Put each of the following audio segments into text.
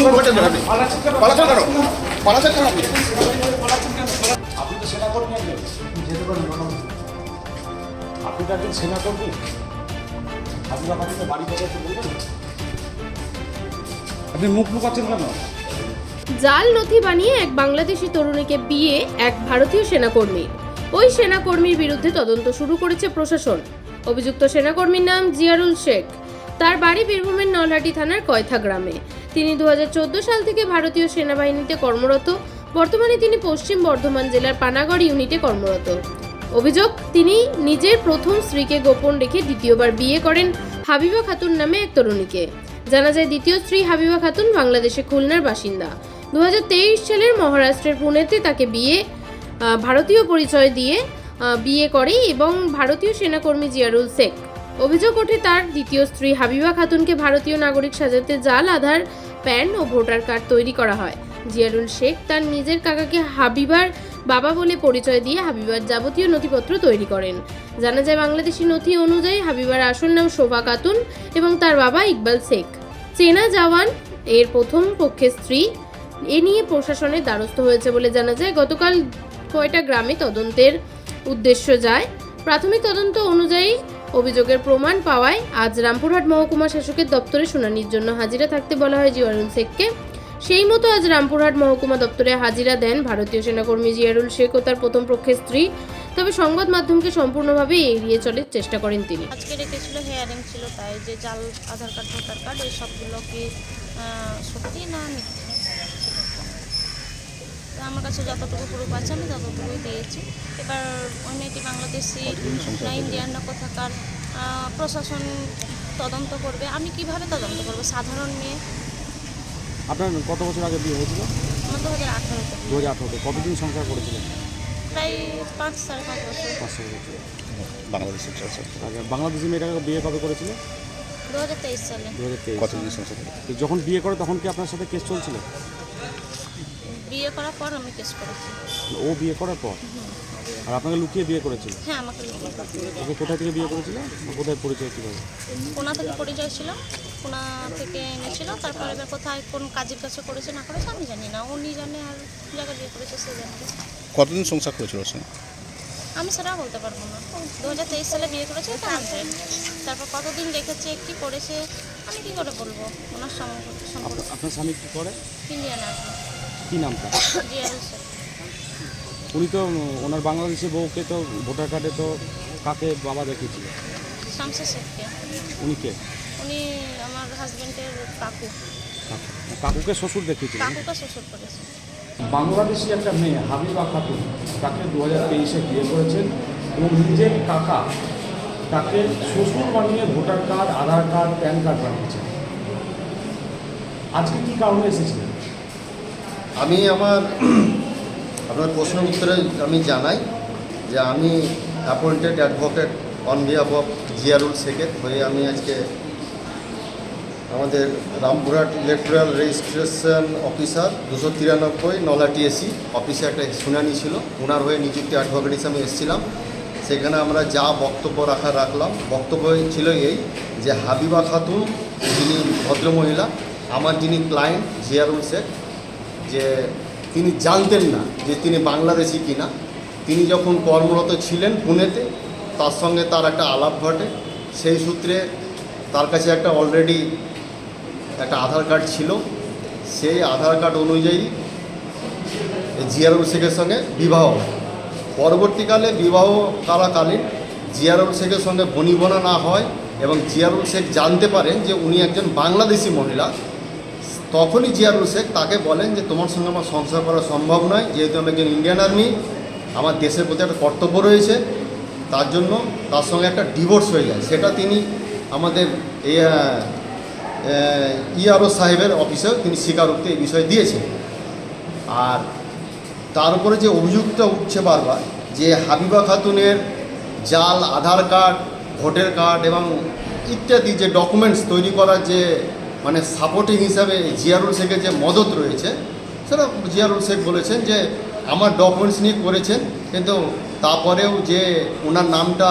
আপনি পালাচ্ছেন কেন? পালাচ্ছেন কেন আপনি? আপনি তো সেনাকর্মী একজন। আপনি তো একজন সেনাকর্মী আপনি আপনাকে বাড়ি বলবেন আপনি মুখ লুকাচ্ছেন কেন? জাল নথি বানিয়ে এক বাংলাদেশি তরুণীকে বিয়ে এক ভারতীয় সেনাকর্মী। ওই সেনাকর্মীর বিরুদ্ধে তদন্ত শুরু করেছে প্রশাসন। অভিযুক্ত সেনাকর্মীর নাম জিয়ারুল শেখ। তার বাড়ি বীরভূমের নলহাটি থানার কয়থা গ্রামে। তিনি দু হাজার চোদ্দ সাল থেকে ভারতীয় সেনাবাহিনীতে কর্মরত। বর্তমানে তিনি পশ্চিম বর্ধমান জেলার পানাগড় ইউনিটে কর্মরত। অভিযোগ, তিনি নিজের প্রথম স্ত্রীকে গোপন রেখে দ্বিতীয়বার বিয়ে করেন হাবিবা খাতুন নামে এক তরুণীকে। জানা যায়, দ্বিতীয় স্ত্রী হাবিবা খাতুন বাংলাদেশে খুলনার বাসিন্দা। দু হাজার তেইশ সালের মহারাষ্ট্রের পুনেতে তাকে বিয়ে ভারতীয় পরিচয় দিয়ে বিয়ে করে এবং ভারতীয় সেনাকর্মী জিয়ারুল শেখ অভিযোগ ওঠে তার দ্বিতীয় স্ত্রী হাবিবা খাতুনকে ভারতীয় নাগরিক সাজাতে জাল, আধার, প্যান ও ভোটার কার্ড তৈরি করা হয়। জিয়ারুল শেখ তার নিজের কাকাকে হাবিবার বাবা বলে পরিচয় দিয়ে হাবিবার যাবতীয় নথিপত্র তৈরি করেন। জানা যায়, বাংলাদেশি নথি অনুযায়ী হাবিবার আসল নাম শোভা খাতুন এবং তার বাবা ইকবাল শেখ। চেনা জওয়ান, এর প্রথম পক্ষের স্ত্রী, এ নিয়ে প্রশাসনের দ্বারস্থ হয়েছে বলে জানা যায়। গতকাল কয়টা গ্রামে তদন্তের উদ্দেশ্য যায়। প্রাথমিক তদন্ত অনুযায়ী অভিযোগের প্রমাণ পাওয়ায় আজ রামপুরহাট মহকুমা শাসকের দপ্তরে শুনানির জন্য হাজিরা থাকতে বলা হয় জিয়ারুল শেখকে। সেই মতো আজ রামপুরহাট মহকুমা দপ্তরে হাজিরা দেন ভারতীয় সেনাকর্মী জিয়ারুল শেখ ও তার প্রথম পক্ষের স্ত্রী। তবে সংবাদ মাধ্যমকে সম্পূর্ণভাবে এড়িয়ে চলার চেষ্টা করেন তিনি। আজকে রেখেছিল হেয়ারিং ছিল, তাই যে জাল আধার কার্ড, ভোটার কার্ড এই সবগুলো কি সত্যি না মিথ্যে? তো আমার কাছে যতটুকু প্রুফ আছে আমি ততটুকুই দিয়েছি এবার ওই মেয়েটি বাংলাদেশি না ইন্ডিয়ান না কোথাকার প্রশাসন তদন্ত করবে। আমি কীভাবে তদন্ত করব? সাধারণ মেয়ে। আপনার কত বছর আগে বিয়ে হয়েছিল? আমার দু হাজার আঠারোতে। দু হাজার আঠারোতে। কতদিন সংসার করেছিলেন? প্রায় পাঁচ সাড়ে পাঁচ বছর। পাঁচশো বছর। বাংলাদেশের চাষে বাংলাদেশি মেয়েটাকে বিয়ে কবে করেছিল দু হাজার তেইশ সালে। দু হাজার তেইশ। যখন বিয়ে করে তখন কি আপনার সাথে কেস চলছিল? বিয়ে করার পর আমি কেস করেছি। ও বিয়ে করার পর? আর আপনাকে লুকিয়ে বিয়ে করেছিল? হ্যাঁ আমাকে লিখিয়ে ওকে কোথায় থেকে বিয়ে করেছিল? আর কোথায় পরিচয় কীভাবে কোনা থেকে পরিচয় ছিল। কোনা থেকে এনেছিল। তারপর এবার কোথায় কোন কাজের কাছে করেছে না করেছে আমি জানি না। উনি জানে আর জায়গায় বিয়ে করেছে সে জানবে কতদিন সংসার করেছিল ওর সঙ্গে? আমি সেটা বলতে পারব না। দু হাজার তেইশ সালে বিয়ে করেছে এটা হান্ড্রেড তারপর কতদিন রেখেছে কি করেছে আমি কি করে বলব? ওনার সম্পর্ক সম্পর্ক। আপনার- স্বামী কী করে? ইন্ডিয়ান আর কী নামটা উনি তো ওনার বাংলাদেশি বউকে তো ভোটার কার্ডে তো কাকে বাবা দেখিয়েছিল শামসা শেখকে। উনি কে? উনি আমার হাজবেন্ডের কাকু। কাকু। কাকুকে শ্বশুর দেখিয়েছিল কাকুকে শ্বশুর করেছে। বাংলাদেশি একটা মেয়ে হাবিবা খাতুন তাকে দু হাজার তেইশে বিয়ে করেছেন এবং নিজের কাকা তাকে শ্বশুর বানিয়ে voter card Aadhaar card PAN card বানিয়েছেন। আজকে কী কারণে এসেছিলেন? আমি আমার, আপনার প্রশ্নের উত্তরে আমি জানাই যে আমি appointed advocate on behalf of Ziarul শেখের হয়ে আমি আজকে আমাদের রামপুরহাট ইলেকট্রাল রেজিস্ট্রেশন অফিসার দুশো তিরানব্বই নলাটি এসি অফিসে একটা শুনানি ছিল। ওনার হয়ে নিযুক্ত অ্যাডভোকেট হিসাবে এসেছিলাম। সেখানে আমরা যা বক্তব্য রাখা রাখলাম, বক্তব্য ছিল এই যে হাবিবা খাতুন, যিনি ভদ্রমহিলা, আমার যিনি ক্লায়েন্ট জিয়ারুল শেখ যে তিনি জানতেন না যে তিনি বাংলাদেশি কিনা। তিনি যখন কর্মরত ছিলেন পুনেতে, তার সঙ্গে তার একটা আলাপ ঘটে। সেই সূত্রে তার কাছে একটা অলরেডি একটা আধার কার্ড ছিল। সেই আধার কার্ড অনুযায়ী জিয়ারুল শেখের সঙ্গে বিবাহ পরবর্তীকালে বিবাহ কালাকালীন জিয়ারুল শেখের সঙ্গে বনিবনা না হয় এবং জিয়ারুল শেখ জানতে পারেন যে উনি একজন বাংলাদেশি মহিলা। তখনই জিয়ারুল শেখ তাকে বলেন যে তোমার সঙ্গে আমার সংসার করা সম্ভব নয়, যেহেতু আমি একজন ইন্ডিয়ান আর্মি আমার দেশের প্রতি একটা কর্তব্য রয়েছে, তার জন্য তার সঙ্গে একটা ডিভোর্স হয়ে যায়। সেটা তিনি আমাদের ইআরও সাহেবের অফিসেও তিনি স্বীকারোক্তি এই বিষয়ে দিয়েছেন। আর তার উপরে যে অভিযুক্ত উঠছে বারবার, যে হাবিবা খাতুনের জাল, আধার কার্ড, ভোটার কার্ড এবং ইত্যাদি যে ডকুমেন্টস তৈরি করার যে মানে সাপোর্টিং হিসাবে জিয়ারুল শেখের যে মদত রয়েছে সেটা জিয়ারুল শেখ বলেছেন যে আমার ডকুমেন্টস নিয়ে করেছেন কিন্তু তারপরেও যে ওনার নামটা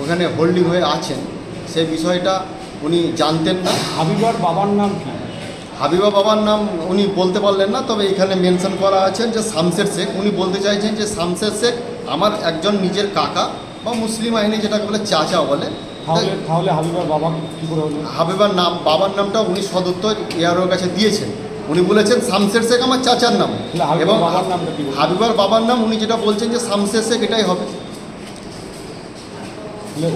ওখানে হোল্ডিং হয়ে আছেন সেই বিষয়টা উনি জানতেন না। হাবিবার বাবার নাম কি? হাবিবা বাবার নাম উনি বলতে পারলেন না তবে এখানে মেনশন করা আছেন যে শামসের শেখ। উনি বলতে চাইছেন যে শামসের শেখ আমার একজন নিজের কাকা বা মুসলিম আইনে যেটাকে বলে চাচা বলে তাহলে হাবিবার বাবা কী করে হলো? হাবিবার নাম বাবার নামটা উনি সদুত্তর এআরওর কাছে দিয়েছেন। উনি বলেছেন শামসের শেখ আমার চাচার নাম। এবং হাবিবার বাবার নাম উনি যেটা বলছেন যে শামসের শেখ এটাই হবে।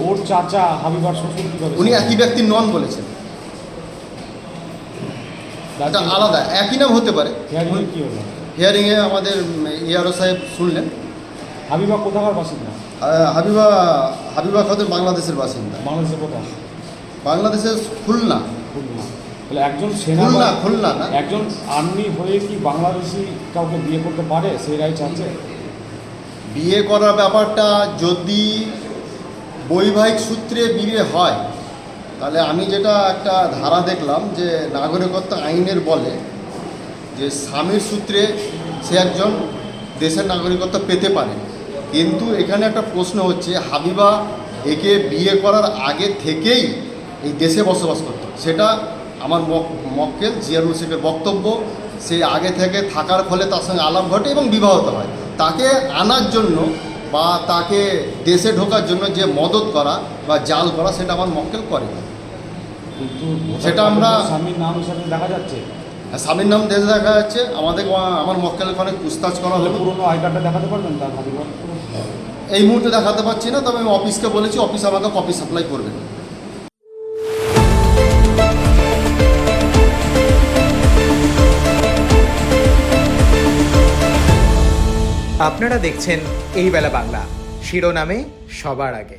ওর চাচা হাবিবার শ্বশুর উনি একই ব্যক্তি নন বলেছেন। আলাদা একই নাম হতে পারে। হিয়ারিংয়ে আমাদের ইয়ারো সাহেব শুনলেন। হাবিবা কোথাকার বাসিন্দা? হাবিবা হাবিবা খাতুন বাংলাদেশের বাসিন্দা। বাংলাদেশে কোথায় বাংলাদেশের খুলনা। খুলনা। তাহলে একজন সেনা খুলনা খুলনা না? একজন আর্মি হয়ে কি বাংলাদেশি কাউকে বিয়ে করতে পারে? সেই রাইটস আছে? বিয়ে করার ব্যাপারটা যদি বৈবাহিক সূত্রে বিয়ে হয় তাহলে আমি যেটা একটা ধারা দেখলাম যে নাগরিকত্ব আইনের বলে যে স্বামীর সূত্রে সে একজন দেশের নাগরিকত্ব পেতে পারে। কিন্তু এখানে একটা প্রশ্ন হচ্ছে হাবিবা একে বিয়ে করার আগে থেকেই এই দেশে বসবাস করতো। সেটা আমার মক- মক্কেল জিয়ারুল শেখের বক্তব্য। সে আগে থেকে থাকার ফলে তার সঙ্গে আলাপ ঘটে এবং বিবাহত হয়। তাকে আনার জন্য বা তাকে দেশে ঢোকার জন্য যে মদত করা বা জাল করা সেটা আমার মক্কেল করে না। সেটা আমরা- স্বামীর নাম হিসাবে দেখা যাচ্ছে। আর স্বামীর নাম দেশে দেখা যাচ্ছে। আমাদের আমার মক্কেলকে অনেক পুছতাছ করা হলো। পুরোনো আই কার্ডটা দেখাতে পারবেন তার এই মুহূর্তে দেখাতে পারছি না, তবে আমি অফিসকে বলেছি, অফিস আমাকে কপি সাপ্লাই করবে। আপনারা দেখছেন এই বেলা বাংলা। শিরোনামে সবার আগে।